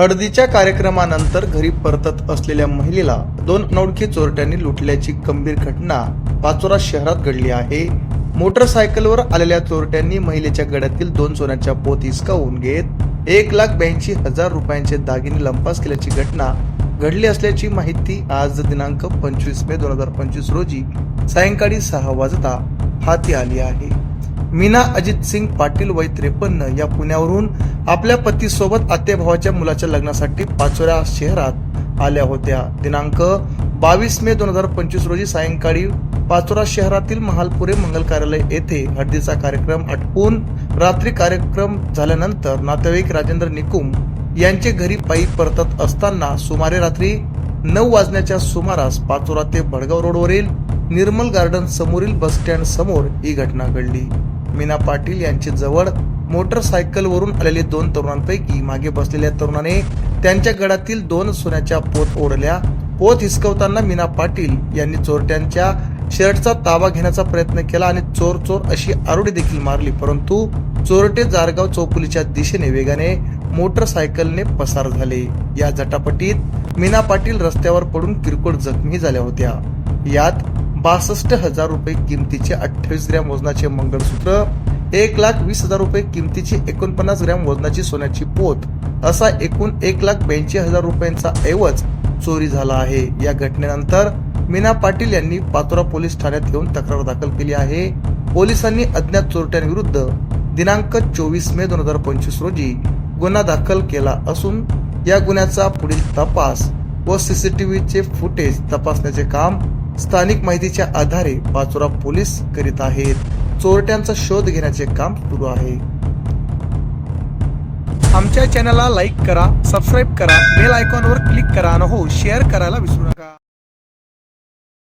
हळदीच्या कार्यक्रमानंतर घरी परतत असलेल्या महिलेला दोन अनोळखी चोरट्यांनी लुटल्याची गंभीर घटना पाचोरा शहरात घडली आहे. मोटरसायकलवर आलेल्या चोरट्यांनी महिलेच्या गळ्यातील दोन सोन्याच्या पोत हिसकावून घेत एक लाख ब्याऐंशी हजार रुपयांचे दागिने लंपास केल्याची घटना घडली असल्याची माहिती आज दिनांक पंचवीस मे दोन हजार पंचवीस रोजी सायंकाळी सहा वाजता हाती आली आहे. मीना अजित सिंग पाटील वय त्रेपन्न या पुण्यावरून आपल्या पतीसोबत आत्याभावाच्या मुलाच्या लग्नासाठी पाचोऱ्या शहरात आल्या होत्या. दिनांक बावीस मे दोन हजार पंचवीस रोजी सायंकाळी पाचोरा शहरातील महालपुरे मंगल कार्यालय येथे हळदीचा कार्यक्रम आटपून रात्री कार्यक्रम झाल्यानंतर नातेवाईक राजेंद्र निकुम यांचे घरी पायी परतत असताना सुमारे रात्री नऊ वाजण्याच्या सुमारास पाचोरा ते भडगाव रोडवरील निर्मल गार्डन समोरील बस स्टँड समोर ही घटना घडली. मीना पाटील यांचे जवळ मोटरसायकलवरून आलेले दोन तरुणांपैकी मागे बसलेल्या तरुणाने त्यांच्या गडातील दोन सोन्याच्या पोत ओढल्या. पोत हिसकवताना मीना पाटील यांनी चोरट्यांच्या शर्टचा ताबा घेण्याचा प्रयत्न केला आणि चोर चोर अशी आरोडी देखील मारली. परंतु चोरटे जारगाव चौकुलीच्या दिशेने वेगाने मोटरसायकलने पसार झाले. या झटापटीत मीना पाटील रस्त्यावर पडून किरकोळ जखमी झाल्या होत्या. यात बासष्ट हजार रुपये किमतीचे अठ्ठावीस ग्रॅम वजनाचे मंगळसूत्र एक लाख वीस हजार रुपये किमतीची एकोणपन्नास ग्रॅम वजनाची सोन्याची पोत असा एकूण एक लाख ब्याऐंशी हजार रुपयांचा ऐवज चोरी झाला आहे. या घटनेनंतर मीना पाटील यांनी पातोरा पोलीस ठाण्यात येऊन तक्रार दाखल केली आहे. पोलिसांनी अज्ञात चोरट्यांविरुद्ध दिनांक चोवीस मे दोन हजार पंचवीस रोजी गुन्हा दाखल केला असून या गुन्ह्याचा पुढील तपास व सीसीटीव्हीचे फुटेज तपासण्याचे काम स्थानिक माहितीच्या आधारे पाचोरा पोलीस करीत आहेत. चोरट्यांचा शोध घेण्याचे काम सुरू आहे. आमच्या चॅनलला लाईक करा सबस्क्राईब करा बेल आयकॉनवर क्लिक करा आणि हो शेअर करायला विसरू नका.